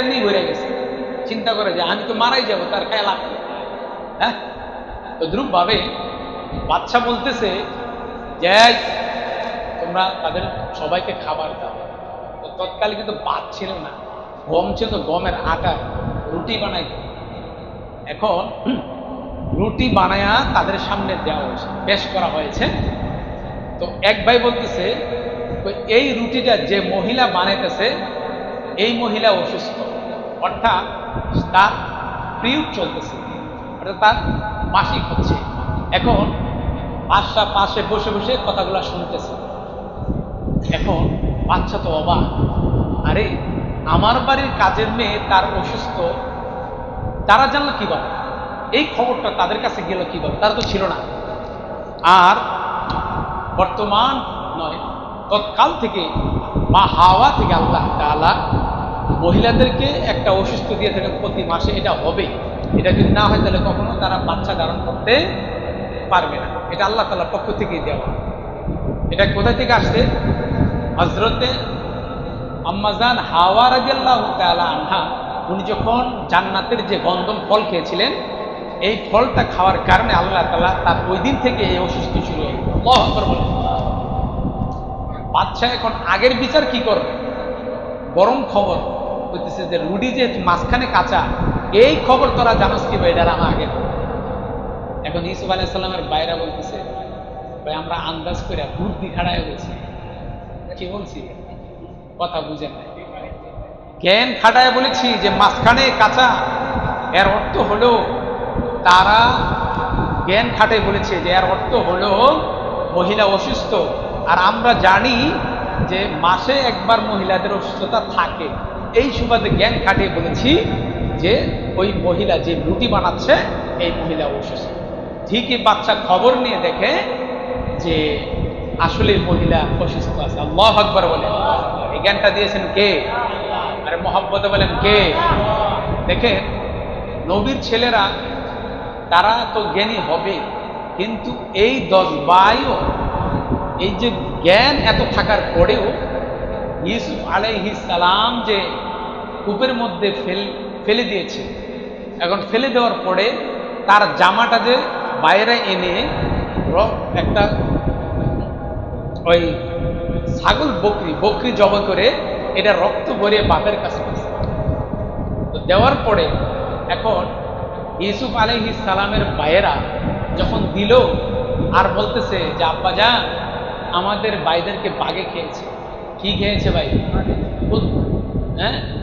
এমনি ভরে গেছে। চিন্তা করে যে, আমি তো মারাই যাব, তার খেয়াল কি? হ্যাঁ? তো দ্রুপ ভাবে বাচ্চা বলতেছে যে তোমরা তাদের সবাইকে খাবার দাও। তো তৎকালে কিন্তু ভাত ছিল না, গম ছিল, তো গমের আটা রুটি বানাই এখন রুটি বানায়া তাদের সামনে দেওয়া হয়েছে, পেশ করা হয়েছে। তো এক ভাই বলতেছে এই রুটিটা যে মহিলা বানাইতেছে এই মহিলা অসুস্থ। অর্থাৎ তার পিরিয়ড চলতেছে। অর্থাৎ তার মাসিক হচ্ছে। এখন বাচ্চা পাশে বসে বসে কথাগুলো শুনতেছে। এখন বাচ্চা তো অবাক। আরে, আমার বাড়ির কাজের মেয়ে তার অসুস্থ। তারা জানলো কীভাবে? এই খবরটা তাদের কাছে গেল কীভাবে? তারা তো ছিল না। আর বর্তমান নয়, তৎকাল থেকে মা হাওয়া থেকে আল্লাহ তাআলা মহিলাদেরকে একটা অসুস্থ দিয়ে থাকেন প্রতি মাসে, এটা হবে এটা যদি না হয় তাহলে কখনো তারা বাচ্চা ধারণ করতে পারবে না। এটা আল্লাহ তাআলার পক্ষ থেকেই দেওয়া। এটা কোথা থেকে আসছে? হজরতে আম্মাজান হাওয়া রাজিয়াল্লাহ তাআলা আনহা, উনি যখন জান্নাতের যে গন্ধম ফল খেয়েছিলেন, এই ফলটা খাওয়ার কারণে আল্লাহ তাআলা তার ওই দিন থেকে এই অসুস্থ শুরু হয়ে। বাচ্চা এখন আগের বিচার কি করবে? গরম খবর। হইতেছে যে রুডি যে মাঝখানে কাঁচা, এই খবর তোরা জানোস কি ভাই? এটা আমার আগে এখন ইসুফ আলাইসাল্লামের বাইরা বলতেছে, ভাই, আমরা আন্দাজ করে বুদ্ধি খাড়ায় বলছি। কি বলছি? কথা বুঝেন নাই। জ্ঞান খাটায় বলেছি যে মাঝখানে কাঁচা, এর অর্থ হলো তারা জ্ঞান খাটায় বলেছে যে এর অর্থ হলো মহিলা অসুস্থ। আর আমরা জানি যে মাসে একবার মহিলাদের অসুস্থতা থাকে। এই সুবাদে জ্ঞান খাটিয়ে বলেছি যে ওই মহিলা যে রুটি বানাচ্ছে, এই মহিলা অসুস্থ। ঠিকই বাচ্চা খবর নিয়ে দেখে যে আসলে মহিলা অসুস্থ আছে। আল্লাহ আকবর বলে। এই জ্ঞানটা দিয়েছেন কে? আরে মোহাম্মতে বলেন কে? দেখে নবীর ছেলেরা, তারা তো জ্ঞানী হবে, কিন্তু এই দশ বাইও এই যে জ্ঞান এত থাকার পরেও ইউসুফ আলাইহি সালাম যে কূপের মধ্যে ফেল, ফেলে দিয়েছে, এখন ফেলে দেওয়ার পরে তার জামাটা যে বাইরে এনে একটা ওই ছাগল বকরি বকরি জবা করে এটা রক্ত ভরিয়ে বাপের কাছে তো দেওয়ার পরে এখন ইউসুফ আলহি সালামের ভাইয়েরা যখন দিল আর বলতেছে যে, আব্বা যান আমাদের ভাইদেরকে বাগে খেয়েছে। কি খেয়েছে ভাই? হ্যাঁ?